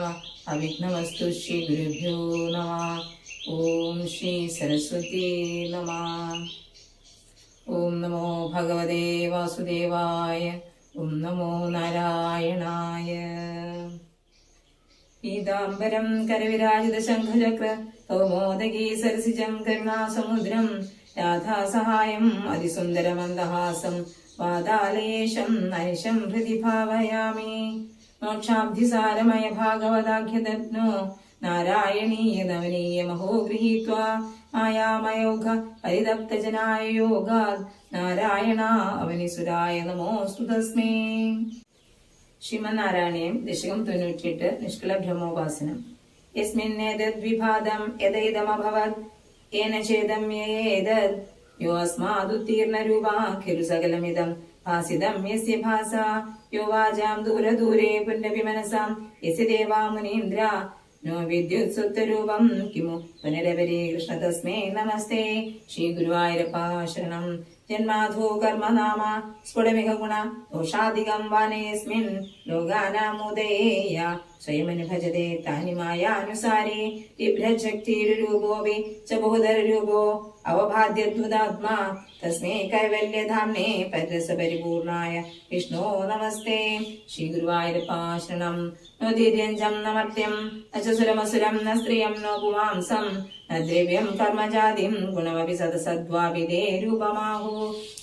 ഗണപതേ നമ അവിഘ്നവസ്തു ശ്രീ ഗുരുഭ്യോ നമ ഓം ശ്രീ സരസ്വതി നമ ഓം നമോ ഭഗവതേ വാസുദേവായ ഓം നമോ നാരായണായ പീതാംബരം കരവിരാജിത ശംഖചക്ര കൗമോദഗീ സരസിജം കരുണാസമുദ്രം രാധാസഹായം അതിസുന്ദരമന്ദഹാസം വാതാലയേശം നൈശം ഹൃദി ഭാവയാമി മോക്ഷാബ്ധിസാരമയ ഭാഗവതാഖ്യദഗ്നോ നാരായണീയ നവനീയ മഹോ ഗൃഹീത്വാ മായാമയോഘ പരിതപ്തജനായ യോഗാത് നാരായണ അവനിസുരായ നമോസ്തു തസ്മേ ശ്രീമന്നാരായണീയം ദശകം തൊണ്ണൂറ്റിയെട്ട് നിഷ്കള ബ്രഹ്മോപാസനം യസ്മിന്നേതദ്വിഭാതം യഥൈതമഭവത് येन चेदम्येदत् यो अस्मादुत्तीर्णरूपा खिलु सकलमिदं ഭാസിതം യസ്യ ഭാസ യുവാചാം ദൂരദൂരേ പുനരപി മനസാം യസ്യ ദേവാ മുനീന്ദ്ര നോ വിദ്യുത് സ്വത്വരൂപം കിമു പുനരപരി കൃഷ്ണ തസ്മേ നമസ്തേ ശ്രീ ഗുരുവായൂരപ്പാശരണം ജന്മാധോ കർമ്മനാമ സ്ഫുടമിക ഗുണ ദോഷാധികം വനേസ്മിൻ ലോകാനാമുദേയ സ്വയമനുഭജതേ താനിമായാനുസാരേ ബിഭ്രജക്തിരൂപോവി ച ബഹുധരൂപോ അവഭാദ്യദ്ഭുതാത്മാ തസ്മേ കൈവല്യധാംനേ പരസപരിപൂർണായ വിഷ്ണോ നമസ്തേ ശ്രീഗുരുവായൂരപ്പാശ്രണം നോ ധീര്യഞ്ജം നമർത്യം ന സുരമസുരം ന സ്ത്രിയം നോ പുമാംസം ദ്രവ്യം കർമ്മജാതിം ഗുണമപി സദസദ്വാവിതേ രൂപമാഹു.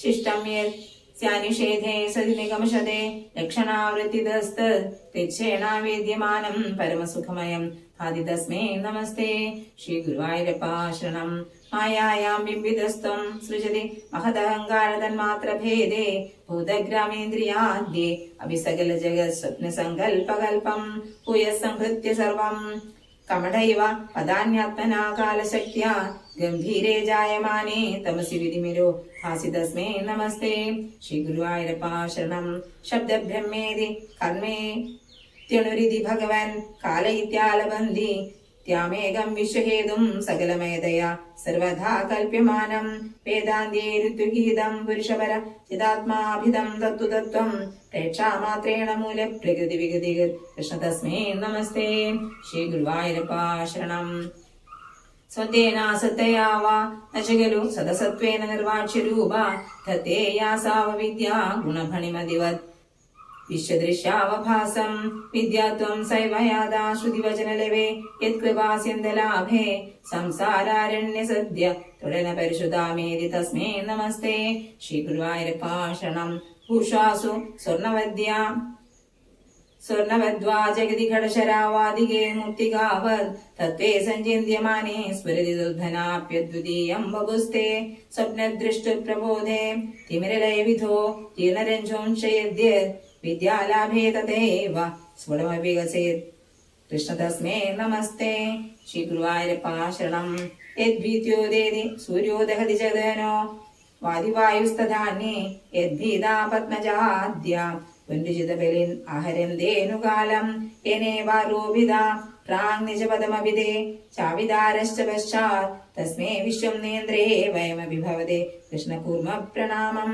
ശിഷ്ടം യത് സ്യാനിഷേധേ സതി നിഗമശതേ ദക്ഷിണാവൃത്തിതസ്ത് തിച്ഛേണാവേദ്യമാനം പരമസുഖമയം ആദി തസ്മേ നമസ്തേ. ശ്രീ ഗുരുവായൂരപ്പാശ്രണം മായായാം ബിംബിതസ്ത്വം സൃജതി മഹദഹങ്കാരതന്മാത്രഭേദേ ഭൂതഗ്രാമേന്ദ്രിയാദ്യേ അഭിസകല ജഗത് സ്വപ്നസങ്കൽപകൽപം ഭൂയ സംഹൃത്യ സർവം කමඩයිව පදාන්‍යත්මනාකාලශක්තියා ගම්භීරේ ජායමානේ තමසි විදිමිරෝ ආසිදස්මේ නමස්තේ ශ්‍රී ගුරු ආයරපාශරණම් ශබ්ද බ්‍රහ්මේදි කර්මේ ත්‍යනුරිදි භගවන් කාලයිත්‍යාලබන්දී ത്യാമേകം വിശ്വഹേതും സകലമേധയാ. സർവഥാ കൽപ്യമാനം. വേദാന്തേ ഋതുഗീതം പുരുഷപര. ചിതാത്മാഭിതം തത്വതത്വം. പ്രേക്ഷാമാത്രേണ മൂല പ്രകൃതി വികൃതി കൃഷ്ണ തസ്മേ നമസ്തേ. ശ്രീ ഗുരുവായൂരപ്പാശരണം സ്വത്തേനാസത്തയാ വാ നശകലു സദസത്വേന നിർവാക്ഷ്യരൂപ തത്തേയാസാവ വിദ്യാ ഗുണഭണിമതിവത്. വിശ്വദൃശ്യാവഭാസം വിദ്യാത്വം സൈവയാദാ ശ്രുതിവചനലവേ യത്കൃപാസ്യന്തലാഭേ. സംസാരാരണ്യ സദ്യ തുടന പരിശുതാമേതി തസ്മേ നമസ്തേ. ശ്രീഗുരുവായൂരപ്പാഷണം. ഭൂഷാസു സ്വർണവദ്യ. സ്വർണവദ്വാ ജഗതി ഘടശരാവാദികേ മുക്തികാവത് തത്വേ സഞ്ചിന്യമാനേ സ്മൃതി ദുർധനാപ്യദ്വിതീയം ബഭുസ്തേ സ്വപ്നദൃഷ്ടു പ്രബോധേ തിമിരലയവിധോ ജീർണരഞ്ജോംശയദ്യ. വിദ്യാലാഭേതദേവ സ്ഫുടമവികസേത് കൃഷ്ണതസ്മേ നമസ്തേ ശ്രീഗുരുവായൂരപ്പാശരണം യദ്വിദ്യോദേതി സൂര്യോദഹതി ജഗതനോ വാദിവായുസ്തധാന്യേ യദ്ഭീതാ പത്മജാദ്യ പുനരുചിതബലിൻ അഹരം ധേനുകാലം യനേവാരോപിത പ്രാങ്നിജപദമഭിതേ ചാവിദാരശ്ച പശ്ചാത് തസ്മേ വിശ്വം നേന്ദ്രേ വയമഭിഭവതേ കൃഷ്ണകൂർമ്മ പ്രണാമം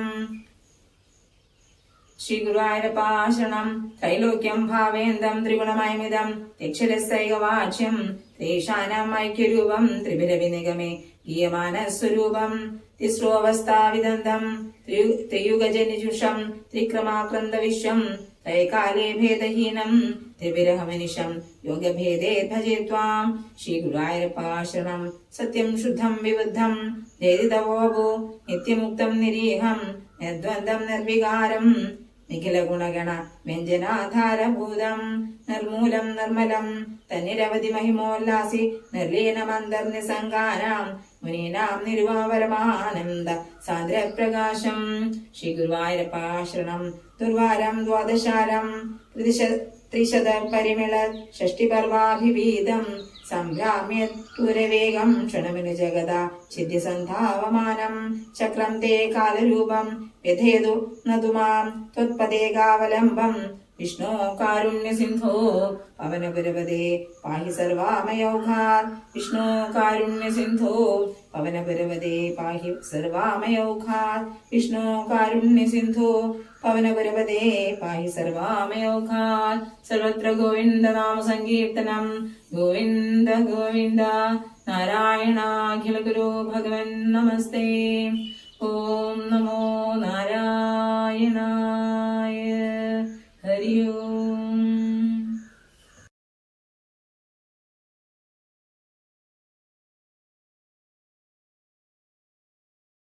ശ്രീഗുരുവായൂരപ്പാശരണം ത്രൈലോക്യം ഭാവേന്ദം ത്രിഗുണമയമിതം തിക്ഷരസൈകവാച്യം ദേശാനാം ഐക്യരൂപം ത്രിഭിരവിനിഗമേ ഗീയമാനസ്വരൂപം തിസ്രോവസ്ഥാവിദന്തം ത്രിയുഗജനിജുഷം ത്രിക്രമാക്രന്ദവിശ്വം ത്രൈകാലേ ഭേദഹീനം ത്രിവിരഹമനിശം യോഗഭേദേ ഭജേ ത്വാം ശ്രീഗുരുവായൂരപ്പാശരണം സത്യം ശുദ്ധം വിബുദ്ധം ജയതിതവോഭൂ നിത്യമുക്തം നിരീഹം നിർദ്വന്ദം നിർവികാരം നിഖില ഗുണഗണ വ്യഞ്ജനാധാരഭൂതം. നിർമൂലം നിർമ്മലം. തന്നിരവധി മഹിമോല്ലാസി നിർലീനമന്തർനിസംഗാനാം മുനീനാം നിരുവാപരമാനന്ദ സാന്ദ്രപ്രകാശം. ശ്രീ ഗുരുവായൂരപ്പാശ്രണം ദുർവാരം ദ്വാദശാരം ത്രിശത പരിമിള ഷഷ്ടിപർവാഭിവീതം. സംഭ്രാമ്യ പുരവേഗം ക്ഷണമിനു ജഗത ചിദ്യസന്ധാവമാനം ചക്രം തേ കാലരൂപം വ്യഥേതു നതു മാം ത്വത്പദേകാവലംബം വിഷ്ണു കാരുണ്യ സിന്ധു പവനപുരപതേ പാഹി സർവാമയൗഘാൻ. വിഷ്ണു കാരുണ്യ സിന്ധു പവനപുരപതേ പാഹി സർവാമയൗഘാൻ. വിഷ്ണു കാരുണ്യ സിന്ധു പവനപുരപതേ പാഹി സർവാമയൗഘാൻ. സർവത്ര ഗോവിന്ദ നാമ സങ്കീർത്തനം ഗോവിന്ദ ഗോവിന്ദ നാരായണാഖില ഗുരു ഭഗവൻ നമസ്തേ. ഓം നമോ നാരായണായ